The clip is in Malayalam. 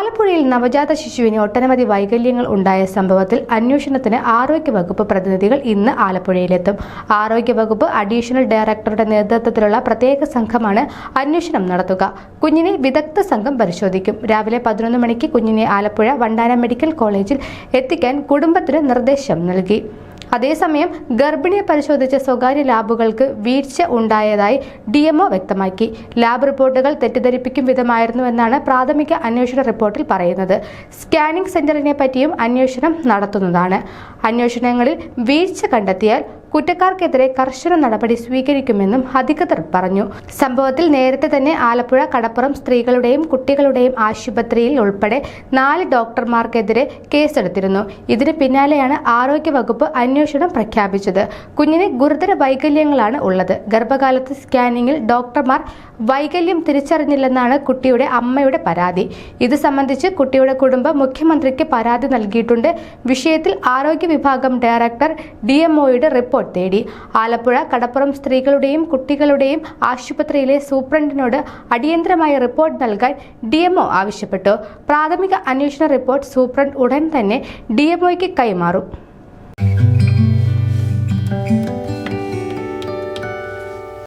ആലപ്പുഴയിൽ നവജാത ശിശുവിന് ഒട്ടനവധി വൈകല്യങ്ങൾ ഉണ്ടായ സംഭവത്തിൽ അന്വേഷണത്തിന് ആരോഗ്യ വകുപ്പ് പ്രതിനിധികൾ ഇന്ന് ആലപ്പുഴയിലെത്തും. ആരോഗ്യ വകുപ്പ് അഡീഷണൽ ഡയറക്ടറുടെ നേതൃത്വത്തിലുള്ള പ്രത്യേക സംഘമാണ് അന്വേഷണം നടത്തുക. കുഞ്ഞിനെ വിദഗ്ധ സംഘം പരിശോധിക്കും. രാവിലെ പതിനൊന്ന് മണിക്ക് കുഞ്ഞിനെ ആലപ്പുഴ വണ്ടാനം മെഡിക്കൽ കോളേജിൽ എത്തിക്കാൻ കുടുംബത്തിന് നിർദ്ദേശം നൽകി. അതേസമയം ഗർഭിണിയെ പരിശോധിച്ച സ്വകാര്യ ലാബുകൾക്ക് വീഴ്ച ഉണ്ടായതായി ഡി വ്യക്തമാക്കി. ലാബ് റിപ്പോർട്ടുകൾ തെറ്റിദ്ധരിപ്പിക്കും വിധമായിരുന്നുവെന്നാണ് പ്രാഥമിക അന്വേഷണ റിപ്പോർട്ടിൽ പറയുന്നത്. സ്കാനിംഗ് സെന്ററിനെ പറ്റിയും അന്വേഷണം നടത്തുന്നതാണ്. അന്വേഷണങ്ങളിൽ വീഴ്ച കണ്ടെത്തിയാൽ കുറ്റക്കാർക്കെതിരെ കർശന നടപടി സ്വീകരിക്കുമെന്നും അധികൃതർ പറഞ്ഞു. സംഭവത്തിൽ നേരത്തെ തന്നെ ആലപ്പുഴ കടപ്പുറം സ്ത്രീകളുടെയും കുട്ടികളുടെയും ആശുപത്രിയിൽ ഉൾപ്പെടെ നാല് ഡോക്ടർമാർക്കെതിരെ കേസെടുത്തിരുന്നു. ഇതിന് പിന്നാലെയാണ് ആരോഗ്യവകുപ്പ് അന്വേഷണം പ്രഖ്യാപിച്ചത്. കുഞ്ഞിന് ഗുരുതര വൈകല്യങ്ങളാണ് ഉള്ളത്. ഗർഭകാലത്ത് സ്കാനിങ്ങിൽ ഡോക്ടർമാർ വൈകല്യം തിരിച്ചറിഞ്ഞില്ലെന്നാണ് കുട്ടിയുടെ അമ്മയുടെ പരാതി. ഇത് സംബന്ധിച്ച് കുട്ടിയുടെ കുടുംബം മുഖ്യമന്ത്രിക്ക് പരാതി നൽകിയിട്ടുണ്ട്. വിഷയത്തിൽ ആരോഗ്യ വിഭാഗം ഡയറക്ടർ ഡി എംഒയുടെ റിപ്പോർട്ട്. തേടി ആലപ്പുഴ കടപ്പുറം സ്ത്രീകളുടെയും കുട്ടികളുടെയും ആശുപത്രിയിലെ സൂപ്രണ്ടിനോട് അടിയന്തരമായ റിപ്പോർട്ട് നൽകാൻ ഡിഎംഒ ആവശ്യപ്പെട്ടു. പ്രാഥമിക അന്വേഷണ റിപ്പോർട്ട് സൂപ്രണ്ട് ഉടൻ തന്നെ ഡിഎംഒയ്ക്ക് കൈമാറും.